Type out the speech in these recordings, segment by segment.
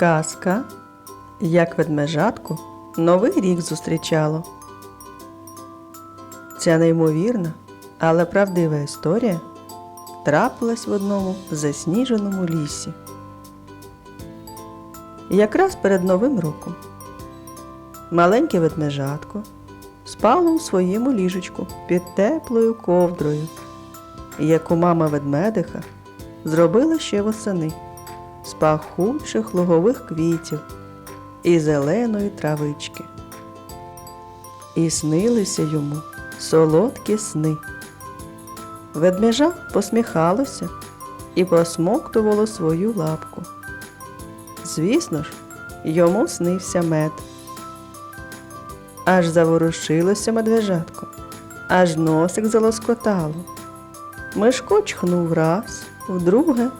Казка, як ведмежатку Новий рік зустрічало. Ця неймовірна, але правдива історія трапилась в одному засніженому лісі. Якраз перед Новим роком маленьке ведмежатко спало у своєму ліжечку під теплою ковдрою, яку мама ведмедиха зробила ще восени з пахучих лугових квітів і зеленої травички. І снилися йому солодкі сни. Ведмежа посміхалося і посмоктувало свою лапку. Звісно ж, йому снився мед. Аж заворушилося медвежатко, аж носик залоскотало. Мишко чхнув раз, вдруге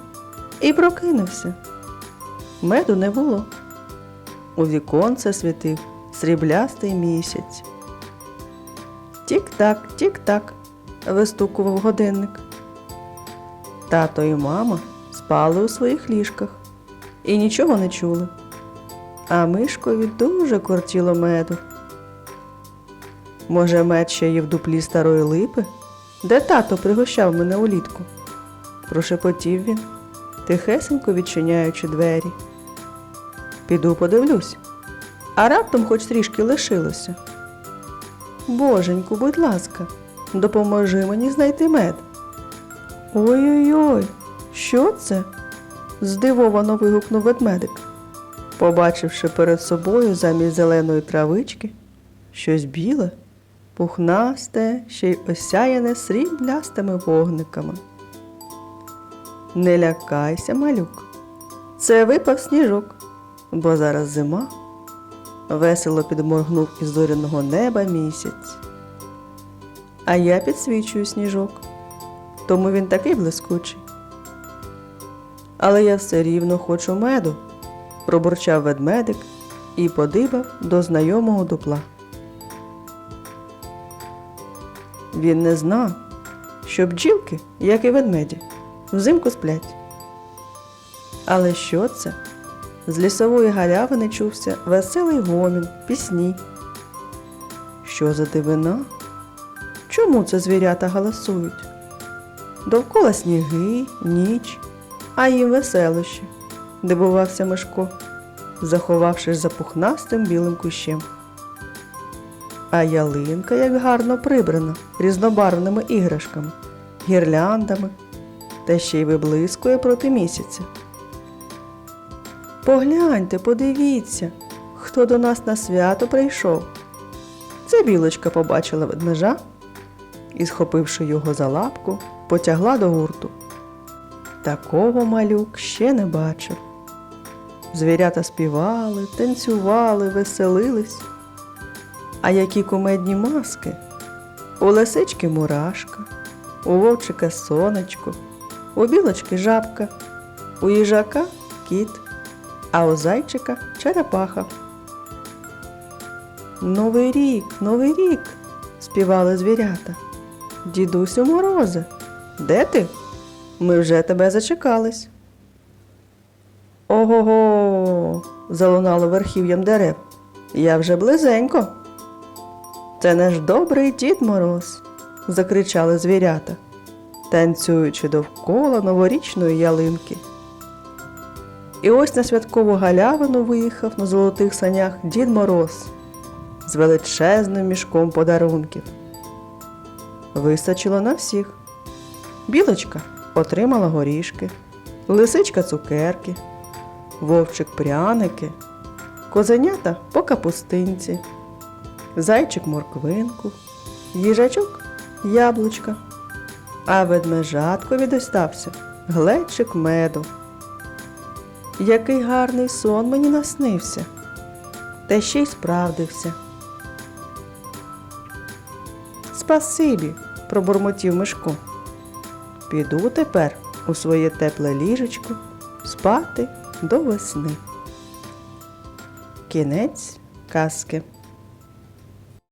і прокинувся. Меду не було. У віконце світив сріблястий місяць. Тік-так, тік-так, вистукував годинник. Тато і мама спали у своїх ліжках і нічого не чули. А мишкові дуже кортіло меду. Може, мед ще є в дуплі старої липи, де тато пригощав мене улітку? Прошепотів він, тихесенько відчиняючи двері. Піду подивлюсь, а раптом хоч трішки лишилося. Боженьку, будь ласка, допоможи мені знайти мед. Ой-ой-ой, що це? здивовано вигукнув ведмедик, побачивши перед собою замість зеленої травички щось біле, пухнасте, ще й осяяне сріблястими вогниками. Не лякайся, малюк, це випав сніжок, бо зараз зима. Весело підморгнув із зоряного неба місяць. А я підсвічую сніжок, тому він такий блискучий. Але я все рівно хочу меду, пробурчав ведмедик і подибав до знайомого дупла. Він не знав, що бджілки, як і ведмеді, взимку сплять. Але що це? З лісової галявини чувся веселий гомін, пісні. Що за дивина? Чому це звірята галасують? Довкола сніги, ніч, а їм веселощі, дивувався Мишко, заховавшись за пухнастим білим кущем. А ялинка як гарно прибрана різнобарвними іграшками, гірляндами та ще й виблискує проти місяця. Погляньте, подивіться, хто до нас на свято прийшов. Це білочка побачила ведмежа і, схопивши його за лапку, потягла до гурту. Такого малюк ще не бачив. Звірята співали, танцювали, веселились. А які кумедні маски? У лисички мурашка, у вовчика сонечко, у білочки жабка, у їжака кіт, а у зайчика черепаха. Новий рік, новий рік, співали звірята. Дідусю морозе, де ти? Ми вже тебе зачекались. Ого-го, залунало верхів'ям дерев. Я вже близенько. Це наш добрий дід Мороз, закричали звірята, танцюючи довкола новорічної ялинки. І ось на святкову галявину виїхав на золотих санях Дід Мороз з величезним мішком подарунків. Вистачило на всіх. Білочка отримала горішки, лисичка цукерки, вовчик пряники, козенята по капустинці, зайчик морквинку, їжачок яблучка, а ведмежаткові достався глечик меду. Який гарний сон мені наснився, та ще й справдився. Спасибі, пробурмотів Мишко. Піду тепер у своє тепле ліжечко спати до весни. Кінець казки.